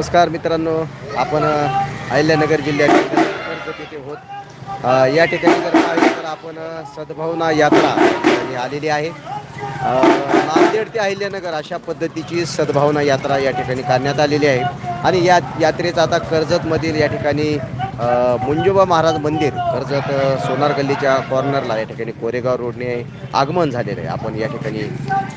नमस्कार मित्रांनो आपण अहिल्यानगर जिल्ह्यातील कर्जत येथे होत. या ठिकाणी जर पाहिलं तर आपण सद्भावना यात्रा आलेली आहे. नांदेड ते अहिल्यानगर अशा पद्धतीची सद्भावना यात्रा या ठिकाणी काढण्यात आलेली आहे. आणि या यात्रेचा आता कर्जतमधील या ठिकाणी मुंजुबा मुंजोबा महाराज मंदिर कर्जत सोनार गल्लीच्या कॉर्नरला या ठिकाणी कोरेगाव रोडने आगमन झालेलं आहे. आपण या ठिकाणी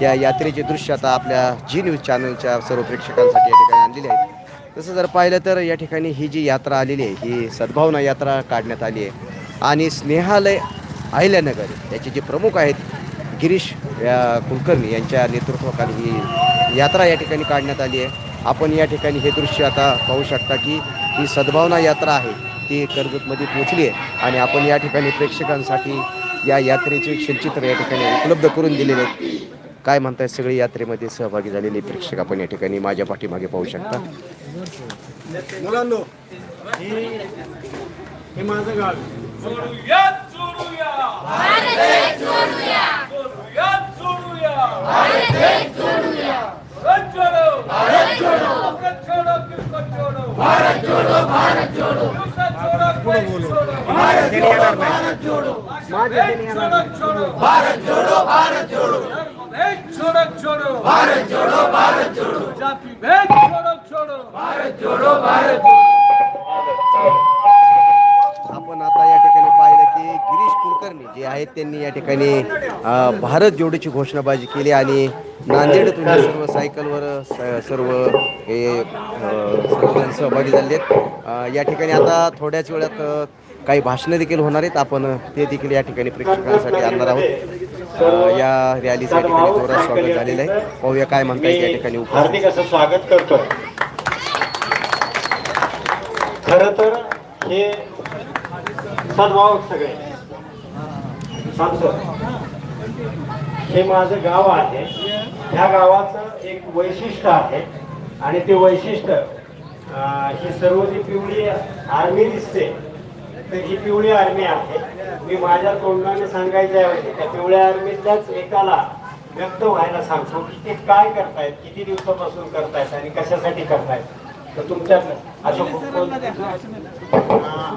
या यात्रेचे दृश्य आता आपल्या जी न्यूज चॅनलच्या सर्व प्रेक्षकांसाठी या ठिकाणी आणलेले आहेत. तसं जर पाहिलं तर या ठिकाणी ही जी यात्रा आलेली आहे ही सद्भावना यात्रा काढण्यात आली आहे. आणि स्नेहालय अहिल्यानगर याचे जे प्रमुख आहेत गिरीश या कुलकर्णी यांच्या नेतृत्वाखाली ही यात्रा या ठिकाणी काढण्यात आली आहे. आपण या ठिकाणी हे दृश्य आता पाहू शकता की ही सद्भावना यात्रा आहे ती कर्जतमध्ये पोचली आहे. आणि आपण या ठिकाणी प्रेक्षकांसाठी या यात्रेचे क्षणचित्र या ठिकाणी उपलब्ध करून दिलेले आहेत. काय म्हणताय सगळे यात्रेमध्ये सहभागी झालेले प्रेक्षक आपण या ठिकाणी माझ्या पाठीमागे पाहू शकता? हे माझं गाव भारत जोडो भारत जोडो. भारत छोडो भारत जोडो भारत जोडो जाती भेद छोडो छोडो भारत जोडो भारत आपण आता या ठिकाणी पाहिलं की गिरीश कुलकर्णी जे आहेत त्यांनी या ठिकाणी अ, भारत जोडीची घोषणाबाजी केली आणि नांदेडतून हे सर्व सायकलवर स- सर्व हे अ, सर्वजण सहभागी झाले आहेत. अ, या ठिकाणी आता थोड्याच वेळात अ, काही भाषणं देखील होणार आहेत. आपण ते देखील या ठिकाणी प्रेक्षकांसाठी आणणार आहोत. या रॅलीचं ठिकाणी जोरात स्वागत झालेलं आहे. पाहूया काय म्हणताय या ठिकाणी हार्दिक असं स्वागत करतो खर तर हे सद्भावक सगळे. सांगतो हे माझं गाव आहे. ह्या गावाचं एक वैशिष्ट्य आहे. आणि ते वैशिष्ट्य ही सर्व जी पिवळी आर्मी दिसते तर ही पिवळी आर्मी आहे. मी माझ्या तोंडाने सांगायच्या ऐवजी त्या पिवळ्या आर्मीतल्याच एकाला व्यक्त व्हायला सांगतो की ते काय करतायत किती दिवसापासून करतायत आणि कशासाठी करतायत. तर तुमच्या अशोक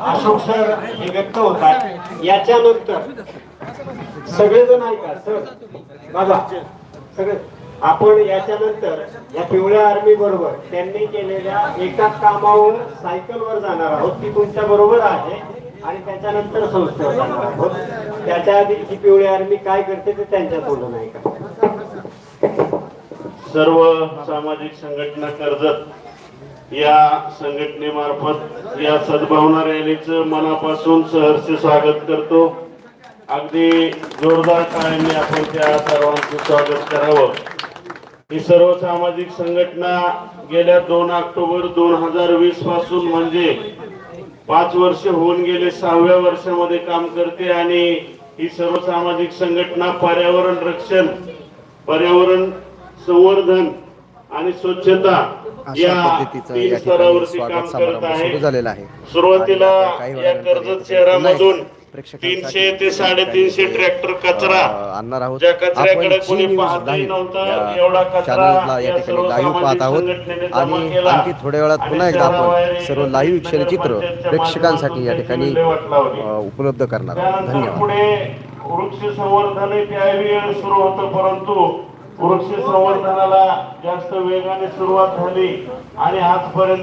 अशोक सर हे व्यक्त होतात. याच्यानंतर सगळेजण ऐका सर बाबा सगळे आपण याच्यानंतर या पिवळ्या आर्मी बरोबर त्यांनी केलेल्या एका कामावर सायकलवर जाणार आहोत. ती तुमच्या बरोबर आहे आणि त्याच्यानंतर संस्थेवर जाणार आहोत. त्याच्या आधी ही पिवळी आर्मी काय करते ते त्यांच्या तोंडून ऐका सर्व सामाजिक संघटना कर्जत या संघटनेमार्फत या सद्भावना रॅलीचं मनापासून सहर्ष स्वागत करतो. अगदी जोरदार टाळ्यांनी आपण त्या सर्वांचं स्वागत करावं. ही सर्व सामाजिक संघटना गेल्या दोन ऑक्टोबर दोन हजार वीसपासून म्हणजे पाच वर्ष होऊन गेले सहाव्या वर्षामध्ये काम करते आणि ही सर्व सामाजिक संघटना पर्यावरण रक्षण पर्यावरण संवर्धन आणि स्वच्छता या तीन स्तरावरती काम करत आहे. सुरुवातीला या कर्जत शहरामधून तीनशे ते साडेतीनशे ट्रॅक्टर कचरा आणणार आहोत. कचऱ्याकडे कोणी चॅनलला या ठिकाणी लाईव्ह पाहत आहोत. आणि. आणखी थोड्या वेळात पुन्हा एकदा आपण सर्व लाईव्ह क्षणचित्र प्रेक्षकांसाठी या ठिकाणी उपलब्ध करणार आहोत. धन्यवाद. पुढे वृक्ष संवर्धन त्यावेळी सुरू होतं परंतु वृक्ष संवर्धनाला जास्त वेगाने सुरुवात झाली आणि आजपर्यंत